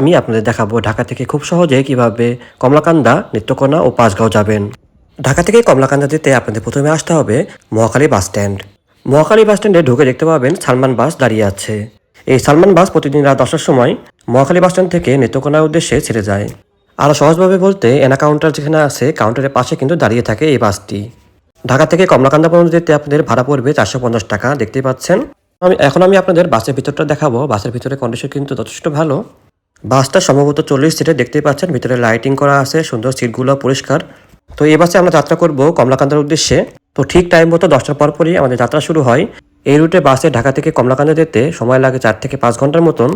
আমি আপনাদের দেখাবো ঢাকা থেকে খুব সহজে কীভাবে কমলাকান্দা নিত্যকোনা ও পাঁচগাঁও যাবেন। ঢাকা থেকে কমলাকান্দা যেতে আপনাদের প্রথমে আসতে হবে Mohakhali bus stand. Mohakhali bus স্ট্যান্ডে ঢুকে দেখতে পাবেন সালমান বাস দাঁড়িয়ে আছে। এই সালমান বাস প্রতিদিন রাত দশটার সময় মহাখালী বাস স্ট্যান্ড থেকে নেত্রকোনার উদ্দেশ্যে ছেড়ে যায়। আরও সহজভাবে বলতে এনা কাউন্টার যেখানে আছে, কাউন্টারের পাশে কিন্তু দাঁড়িয়ে থাকে এই বাসটি। ঢাকা থেকে কমলাকান্দা পর্যন্ত যেতে আপনাদের ভাড়া পড়বে চারশো পঞ্চাশ টাকা, দেখতেই পাচ্ছেন। আমি এখন আমি আপনাদের বাসের ভিতরটা দেখাবো। বাসের ভিতরে কন্ডিশন কিন্তু যথেষ্ট ভালো। বাসটা সম্ভবত চল্লিশ সিটে দেখতেই পাচ্ছেন, ভিতরে লাইটিং করা আছে, সুন্দর সিটগুলো পরিষ্কার। তো এই বাসে আমরা যাত্রা করব কমলাকান্দার উদ্দেশ্যে। তো ঠিক টাইম মতো দশটার পর পরই আমাদের যাত্রা শুরু হয়। এই রুটে বাসে ঢাকা থেকে কমলাকান্দা যেতে সময় লাগে চার থেকে পাঁচ ঘণ্টার মতন।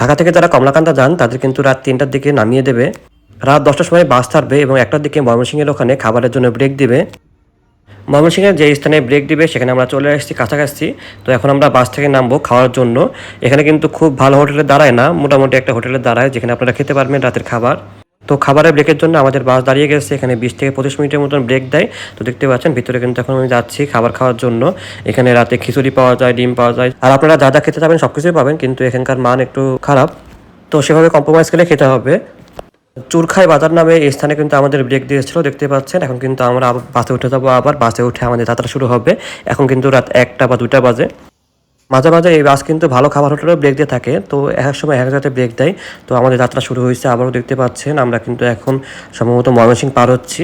ঢাকা থেকে যারা কমলাকান্দা যান, তাদের কিন্তু রাত তিনটার দিকে নামিয়ে দেবে। রাত দশটার সময় বাস থাকবে এবং একটার দিকে ময়মনসিংহের ওখানে খাবারের জন্য ব্রেক দিবে। ময়মনসিংহের যে স্থানে ব্রেক দিবে, সেখানে আমরা চলে আসছি কাছাকাছি। তো এখন আমরা বাস থেকে নামবো খাওয়ার জন্য। এখানে কিন্তু খুব ভালো হোটেলে দাঁড়ায় না, মোটামুটি একটা হোটেলে দাঁড়ায় যেখানে আপনারা খেতে পারবেন রাতের খাবার। তো খাবারের ব্রেকের জন্য আমাদের বাস দাঁড়িয়ে গেছে, এখানে বিশ থেকে পঁচিশ মিনিটের মতন ব্রেক দেয়। তো দেখতে পাচ্ছেন, ভিতরে কিন্তু এখন আমি যাচ্ছি খাবার খাওয়ার জন্য। এখানে রাতে খিচুড়ি পাওয়া যায়, ডিম পাওয়া যায়। আর আপনারা যা যা খেতে যাবেন সব কিছুই পাবেন, কিন্তু এখানকার মান একটু খারাপ। তো সেভাবে কম্প্রোমাইজ করে খেতে হবে। চুরখাই বাজার নামে এই স্থানে কিন্তু আমাদের ব্রেক দিয়েছিল, দেখতে পাচ্ছেন। এখন কিন্তু আমরা বাসে উঠে যাব আবার। বাসে উঠে আমাদের যাত্রা শুরু হবে। এখন কিন্তু রাত একটা বা দুটা বাজে। মাঝে মাঝে এই বাস কিন্তু ভালো খাবার হোটেলেও ব্রেক দিয়ে থাকে। তো এক সময় এক জায়গাতে ব্রেক দেয়। তো আমাদের যাত্রা শুরু হয়েছে আবারও দেখতে পাচ্ছেন। আমরা কিন্তু এখন সম্ভবত ময়মনসিংহ পার হচ্ছি।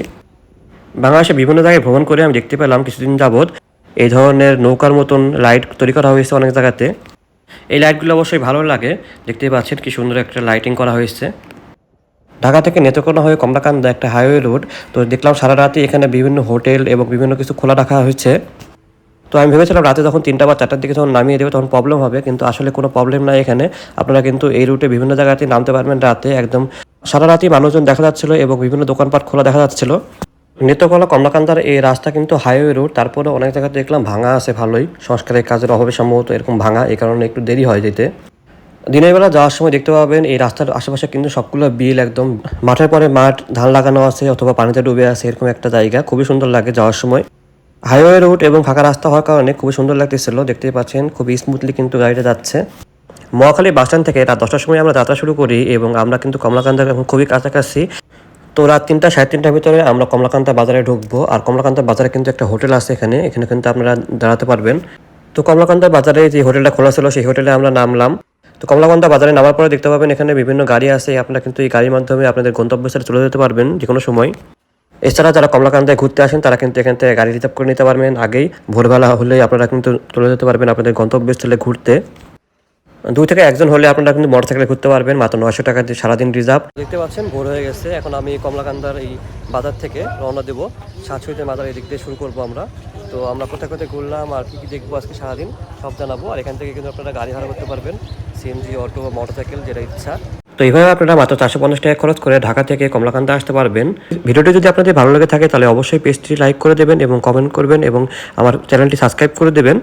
বাংলাদেশে বিভিন্ন জায়গায় ভ্রমণ করে আমি দেখতে পেলাম কিছুদিন যাবৎ। এই ধরনের নৌকার মতন লাইট তৈরি করা হয়েছে অনেক জায়গাতে। এই লাইটগুলো অবশ্যই ভালো লাগে। দেখতেই পাচ্ছেন কি সুন্দর একটা লাইটিং করা হয়েছে। ঢাকা থেকে নেত্রকোনা হয়ে কমলাকান্দা একটা হাইওয়ে রোড তো দেখলাম সারা রাতে এখানে বিভিন্ন হোটেল এবং বিভিন্ন কিছু খোলা রাখা হয়েছে। তো আমি ভেবেছিলাম রাতে যখন তিনটা বা চারটার দিকে যখন নামিয়ে দেবে তখন প্রবলেম হবে, কিন্তু আসলে কোনো প্রবলেম নাই এখানে। আপনারা কিন্তু এই রুটে বিভিন্ন জায়গাতে নামতে পারবেন রাতে একদম। সারা রাতেই মানুষজন দেখা যাচ্ছিল এবং বিভিন্ন দোকানপাট খোলা দেখা যাচ্ছিল। নেত্রকোনা কমলাকান্দার এই রাস্তা কিন্তু হাইওয়ে রোড তারপরে অনেক জায়গাতে দেখলাম ভাঙা আছে ভালোই। সংস্কারের কাজের অভাবে সম্ভবত এরকম ভাঙা, এই কারণে একটু দেরি হয় যেতে। দিনের বেলা যাওয়ার সময় দেখতে পাবেন, এই রাস্তার আশেপাশে কিন্তু সবগুলো বিল একদম মাঠের পরে মাঠ, ধান লাগানো আছে অথবা পানিতে ডুবে আছে, এরকম একটা জায়গা। খুবই সুন্দর লাগে যাওয়ার সময়। হাইওয়ে রুট এবং ফাঁকা রাস্তা হওয়ার কারণে খুবই সুন্দর লাগতেছিল, দেখতেই পাচ্ছেন, খুবই স্মুথলি কিন্তু গাড়িটা যাচ্ছে। মহাখালী বাস স্ট্যান্ড থেকে রাত দশটার সময় আমরা যাত্রা শুরু করি এবং আমরা কিন্তু কমলাকান্দার এখন খুবই কাছাকাছি। তো রাত তিনটা, সাড়ে তিনটার ভিতরে আমরা কমলাকান্তা বাজারে ঢুকবো, আর কমলাকান্তা বাজারে কিন্তু একটা হোটেল আছে এখানে এখানে কিন্তু আপনারা দাঁড়াতে পারবেন। তো কমলাকান্তা বাজারে যে হোটেলটা খোলা ছিল, সেই হোটেলে আমরা নামলাম। তো কমলাকান্তা বাজারে নামার পরে দেখতে পাবেন এখানে বিভিন্ন গাড়ি আছে। আপনারা কিন্তু এই গাড়ির মাধ্যমে আপনাদের গন্তব্যস্থলে চলে যেতে পারবেন যে কোনো সময়। এছাড়া যারা কমলাকান্দায় ঘুরতে আসেন, তারা কিন্তু এখান থেকে গাড়ি রিজার্ভ করে নিতে পারবেন আগেই। ভোরবেলা হলে আপনারা কিন্তু চলে যেতে পারবেন আপনাদের গন্তব্যস্থলে ঘুরতে। দুই থেকে একজন হলে আপনারা কিন্তু মোটরসাইকেলে ঘুরতে পারবেন, মাত্র নয়শো টাকা দিয়ে সারাদিন রিজার্ভ। দেখতে পাচ্ছেন, ভোর হয়ে গেছে। এখন আমি কমলাকান্দার এই বাজার থেকে রওনা দেবো। সাতশোতে মাজার এই দিক দিয়ে শুরু করব আমরা। তো আমরা কোথায় কোথায় ঘুরলাম আর কী কী দেখব আজকে সারাদিন, সব জানাব। আর এখান থেকে কিন্তু আপনারা গাড়ি ভাড়া করতে পারবেন। সিএনজি অটো বা মোটরসাইকেল যেটা ইচ্ছা। তো এইভাবে আপনারা মাত্র চারশো পঞ্চাশ টাকা খরচ করে ঢাকা থেকে কমলাকান্তে আসতে পারবেন। ভিডিওটি যদি আপনাদের ভালো লেগে থাকে, তাহলে অবশ্যই পেজটি লাইক করে দেবেন এবং কমেন্ট করবেন এবং আমার চ্যানেলটি সাবস্ক্রাইব করে দেবেন।